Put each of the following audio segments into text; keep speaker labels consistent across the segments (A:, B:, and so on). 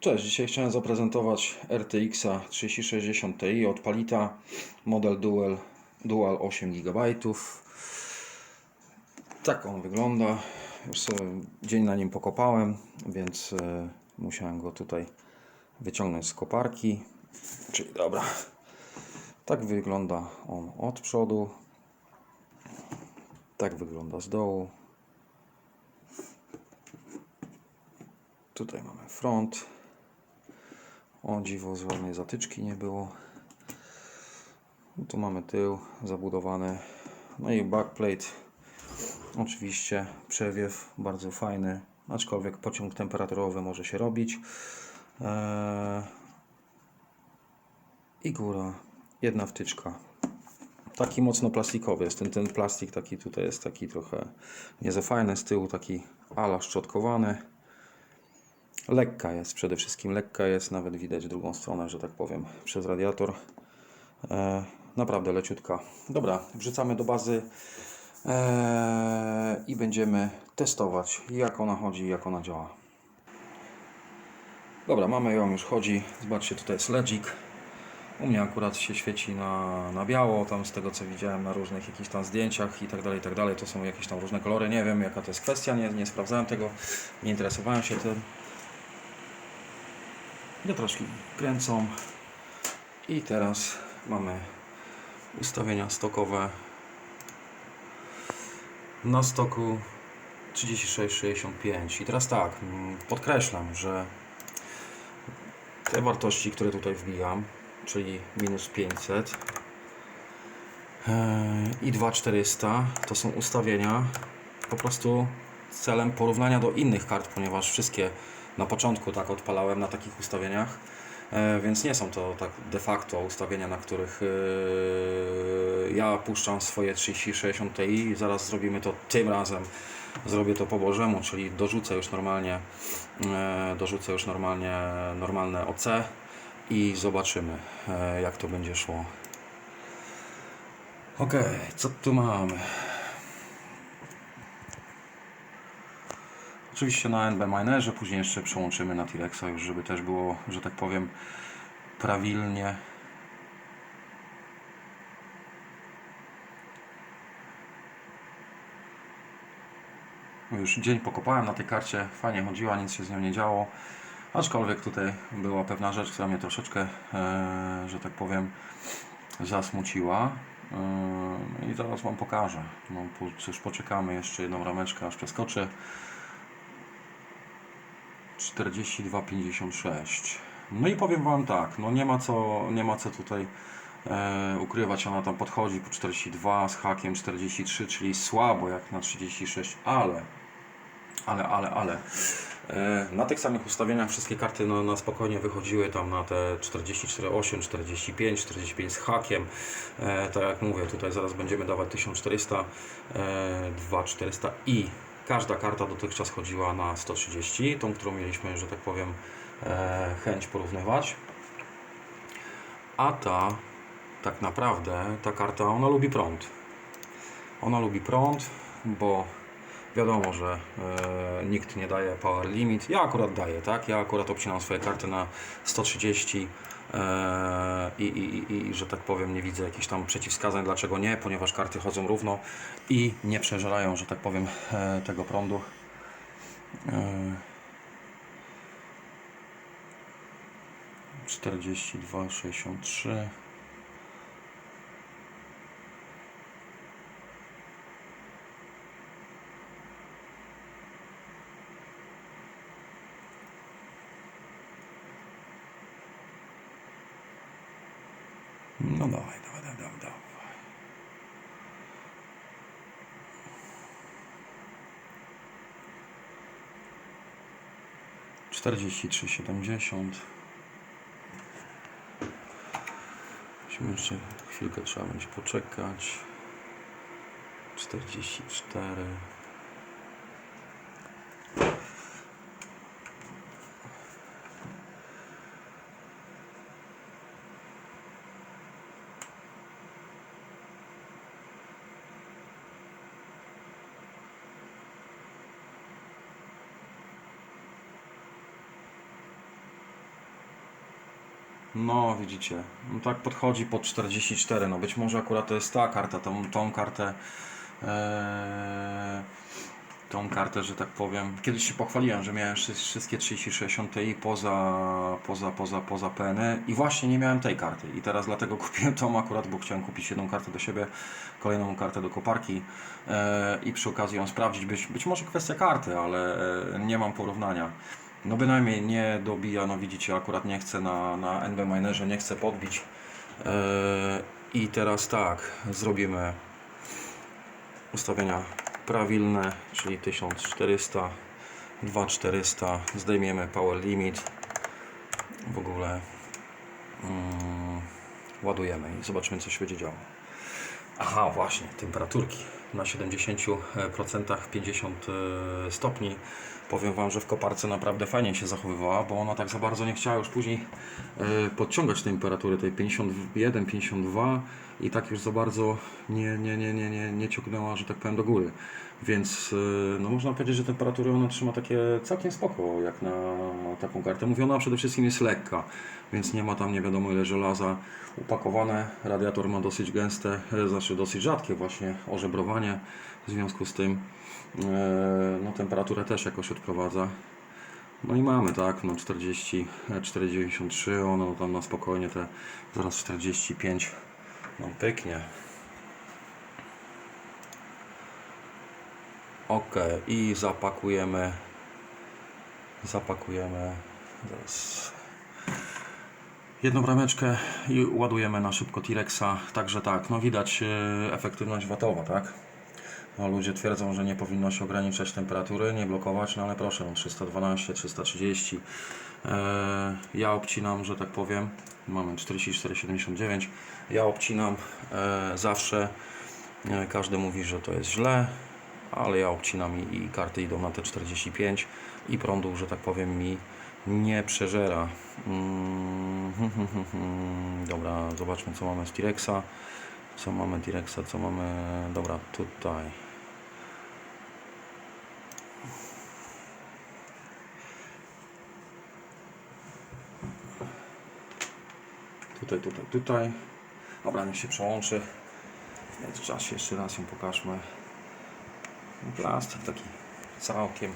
A: Cześć, dzisiaj chciałem zaprezentować RTX 3060 Ti od Palita, model Dual, Dual 8 GB. Tak on wygląda. Już sobie dzień na nim pokopałem, więc e, musiałem go tutaj wyciągnąć z koparki. Czyli dobra. Tak wygląda on od przodu. Tak wygląda z dołu. Tutaj mamy front. O dziwo, żadnej zatyczki nie było. Tu mamy tył zabudowany. No i backplate. Oczywiście przewiew bardzo fajny, aczkolwiek pociąg temperaturowy może się robić. Eee... I góra, jedna wtyczka. Taki mocno plastikowy jest. Ten, ten plastik taki tutaj jest taki trochę nie za fajny. Z tyłu taki ala szczotkowany. Lekka jest przede wszystkim, lekka jest, nawet widać drugą stronę, że tak powiem, przez radiator. E, naprawdę leciutka. Dobra, wrzucamy do bazy e, i będziemy testować, jak ona chodzi, jak ona działa. Dobra, mamy ją, już chodzi. Zobaczcie, tutaj jest ledzik. U mnie akurat się świeci na, na biało, tam z tego co widziałem na różnych jakichś tam zdjęciach i tak dalej, i tak dalej. To są jakieś tam różne kolory, nie wiem jaka to jest kwestia, nie, nie sprawdzałem tego, nie interesowałem się tym. Wiatraczki kręcą. I teraz mamy ustawienia stokowe. Na stoku 3665 i teraz tak, mm, podkreślam, że te wartości, które tutaj wbijam, czyli minus 500 e, i 2400 to są ustawienia po prostu celem porównania do innych kart, ponieważ wszystkie na początku tak odpalałem na takich ustawieniach, e, więc nie są to tak de facto ustawienia, na których e, ja puszczam swoje 3060 Ti. Zaraz zrobimy to tym razem. Zrobię to po Bożemu, czyli dorzucę już normalnie e, dorzucę już normalnie normalne OC i zobaczymy jak to będzie szło. Ok, co tu mamy? Oczywiście na NB Minerze, później jeszcze przełączymy na T-Rexa już, żeby też było, że tak powiem, prawilnie. Już dzień pokopałem na tej karcie, fajnie chodziła, nic się z nią nie działo. Aczkolwiek tutaj była pewna rzecz, która mnie troszeczkę, e, że tak powiem, zasmuciła. E, I zaraz Wam pokażę. No, cóż, poczekamy jeszcze jedną rameczkę, aż przeskoczę. 42,56. No i powiem Wam tak, no nie ma co, nie ma co tutaj e, ukrywać, ona tam podchodzi po 42 z hakiem 43, czyli słabo jak na 36, ale, ale, ale, ale e, na tych samych ustawieniach wszystkie karty no, na spokojnie wychodziły tam na te 44,8, 45, 45 z hakiem, e, tak jak mówię, tutaj zaraz będziemy dawać 1400, e, 2400 i Każda karta dotychczas chodziła na 130, tą, którą mieliśmy, że tak powiem, e, chęć porównywać. A ta, tak naprawdę, ta karta, ona lubi prąd. Ona lubi prąd, bo wiadomo, że e, nikt nie daje power limit. Ja akurat daję, tak? Ja akurat obcinam swoje karty na 130 e, i, i, i, że tak powiem, nie widzę jakichś tam przeciwwskazań, dlaczego nie, ponieważ karty chodzą równo i nie przeżerają, że tak powiem, e, tego prądu. Czterdzieści dwa, sześćdziesiąt trzy. No dawaj, dawaj, dawaj, dawaj. dawaj. Czterdzieści trzy siedemdziesiąt. Musimy jeszcze chwilkę trzeba będzie poczekać. Czterdzieści cztery. No, widzicie, no tak podchodzi pod 44, no być może akurat to jest ta karta, tą, tą kartę, e, tą kartę, że tak powiem, kiedyś się pochwaliłem, że miałem wszy- wszystkie 3060 Ti poza, poza, poza, poza PNE i właśnie nie miałem tej karty. I teraz dlatego kupiłem tą akurat, bo chciałem kupić jedną kartę do siebie, kolejną kartę do koparki e, i przy okazji ją sprawdzić, być, być może kwestia karty, ale e, nie mam porównania. No bynajmniej nie dobija, no widzicie, akurat nie chcę na, na NB Minerze, nie chcę podbić. E, I teraz tak, zrobimy ustawienia prawilne, czyli 1400, 2400, zdejmiemy power limit, w ogóle mm, ładujemy i zobaczymy co się będzie działo. Aha, właśnie, temperaturki na 70% 50 e, stopni. Powiem Wam, że w koparce naprawdę fajnie się zachowywała, bo ona tak za bardzo nie chciała już później e, podciągać temperatury tej 51, 52 i tak już za bardzo nie, nie, nie, nie, nie, nie ciągnęła, że tak powiem, do góry. Więc e, no można powiedzieć, że temperatury ona trzyma takie całkiem spoko, jak na taką kartę. Mówię, ona przede wszystkim jest lekka, więc nie ma tam nie wiadomo ile żelaza upakowane. Radiator ma dosyć gęste, e, znaczy dosyć rzadkie właśnie ożebrowanie. W związku z tym no, temperaturę też jakoś odprowadza. No i mamy tak, no 40, e, 4,93, ono tam na spokojnie te zaraz 45 no pyknie. Ok, i zapakujemy zapakujemy zaraz jedną brameczkę i ładujemy na szybko T-Rexa. Także tak, no widać e, efektywność watowa, tak? No, ludzie twierdzą, że nie powinno się ograniczać temperatury, nie blokować, no ale proszę, no, 312, 330. E, ja obcinam, że tak powiem, mamy 44,79. Ja obcinam e, zawsze. E, każdy mówi, że to jest źle, ale ja obcinam i, i karty idą na te 45 i prądu, że tak powiem, mi nie przeżera. Mm. Dobra, zobaczmy co mamy z T-Rexa. Co mamy T-Rexa, co mamy... Dobra, tutaj. Tutaj, tutaj, tutaj. Dobra, niech się przełączy. W międzyczasie jeszcze raz ją pokażmy. Plastik taki całkiem,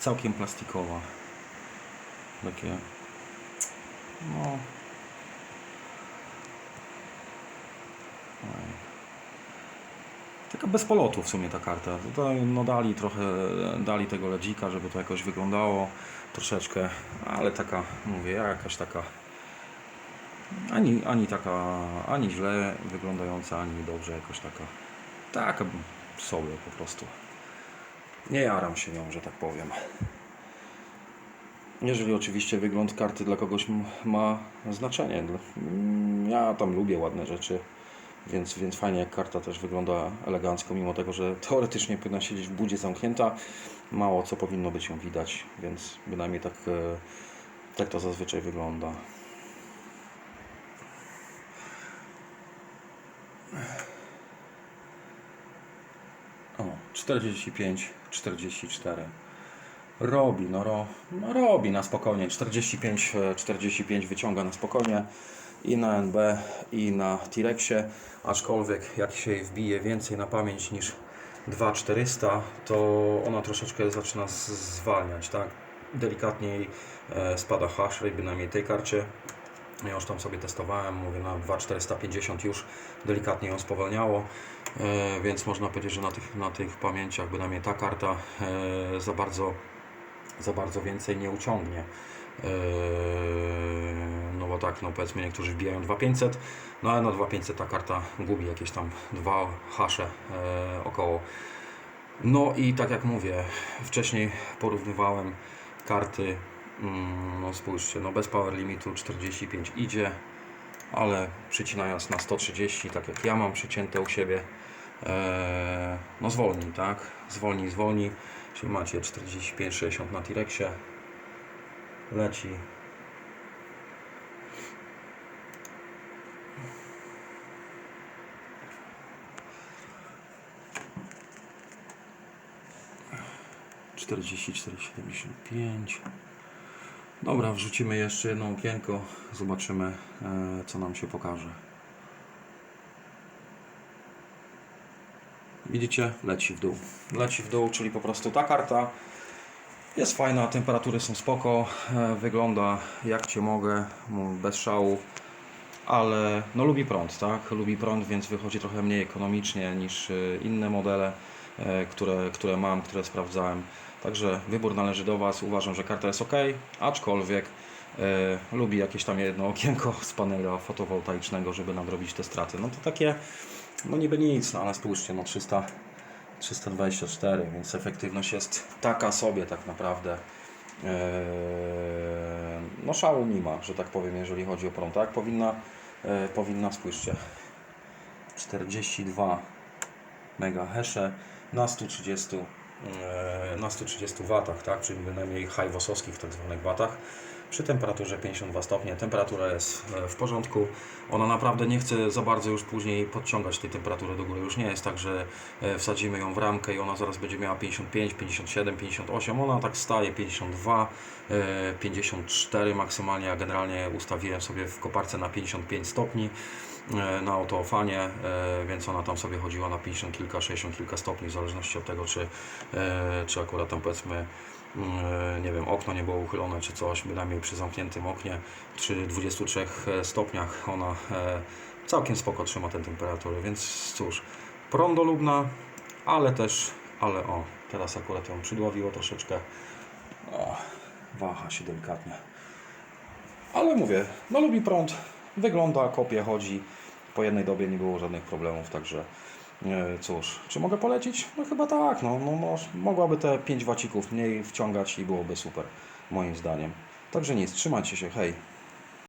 A: całkiem plastikowa. Takie, no. Taka bez polotu w sumie ta karta. Tutaj no dali trochę, dali tego ledzika, żeby to jakoś wyglądało troszeczkę, ale taka, mówię, jakaś taka ani, ani taka, ani źle wyglądająca, ani dobrze jakoś taka. Taka sobie po prostu. Nie jaram się nią, że tak powiem. Jeżeli oczywiście wygląd karty dla kogoś ma znaczenie. Mm, Ja tam lubię ładne rzeczy, więc, więc fajnie jak karta też wygląda elegancko, mimo tego, że teoretycznie powinna siedzieć w budzie zamknięta. Mało co powinno być ją widać, więc bynajmniej tak, e, tak to zazwyczaj wygląda. O, 45, 44. Robi, no, ro, no robi na spokojnie. 45, e, 45 wyciąga na spokojnie i na NB, i na T-Rexie. Aczkolwiek jak się jej wbije więcej na pamięć niż 2400, to ona troszeczkę zaczyna zwalniać, tak? Delikatnie jej e, spada hash rate, bynajmniej tej karcie. Ja już tam sobie testowałem, mówię na 2450 już delikatnie ją spowalniało, e, więc można powiedzieć, że na tych, na tych pamięciach bynajmniej ta karta e, za bardzo, za bardzo więcej nie uciągnie. E, no bo tak, no powiedzmy niektórzy wbijają 2500, no ale na 2500 ta karta gubi jakieś tam dwa hasze około. No i tak jak mówię, wcześniej porównywałem karty, no spójrzcie, no bez power limitu 45 idzie, ale przycinając na 130, tak jak ja mam przycięte u siebie, e, no zwolni, tak? Zwolni, zwolni, czyli macie 45-60 na T-Rexie, leci. Czterdzieści cztery siedemdziesiąt pięć. Dobra, wrzucimy jeszcze jedno okienko, zobaczymy e, co nam się pokaże. Widzicie? Leci w dół. Leci w dół, czyli po prostu ta karta jest fajna, temperatury są spoko, e, wygląda jak Cię mogę, bez szału, ale no lubi prąd, tak? Lubi prąd, więc wychodzi trochę mniej ekonomicznie niż e, inne modele, które, które mam, które sprawdzałem. Także wybór należy do Was. Uważam, że karta jest ok, aczkolwiek e, lubi jakieś tam jedno okienko z panela fotowoltaicznego, żeby nadrobić te straty. No to takie, no niby nic, no ale spójrzcie, no 300, 324, więc efektywność jest taka sobie tak naprawdę. Eee, no szału nie ma, że tak powiem, jeżeli chodzi o prąd. Tak powinna, e, powinna spójrzcie, 42 megahesze na 130 e, na 130 watach, tak, czyli bynajmniej high wosowskich tak zwanych watach przy temperaturze 52 stopnie. Temperatura jest e, w porządku. Ona naprawdę nie chce za bardzo już później podciągać tej temperatury do góry. Już nie jest tak, że e, wsadzimy ją w ramkę i ona zaraz będzie miała 55, 57, 58. Ona tak staje 52, e, 54 maksymalnie. Ja generalnie ustawiłem sobie w koparce na 55 stopni e, na autoofanie, e, więc ona tam sobie chodziła na 50 kilka, 60 kilka stopni, w zależności od tego, czy, e, czy akurat tam powiedzmy nie wiem, okno nie było uchylone czy coś, bynajmniej przy zamkniętym oknie, przy 23 stopniach ona e, całkiem spoko trzyma tę temperaturę, więc cóż, prądolubna, ale też, ale o, teraz akurat ją przydławiło troszeczkę, o, waha się delikatnie. Ale mówię, no lubi prąd, wygląda, kopie, chodzi. Po jednej dobie nie było żadnych problemów, także e, cóż, czy mogę polecić? No chyba tak, no, no, no mogłaby te 5 wacików mniej wciągać i byłoby super, moim zdaniem. Także nic, trzymajcie się, hej.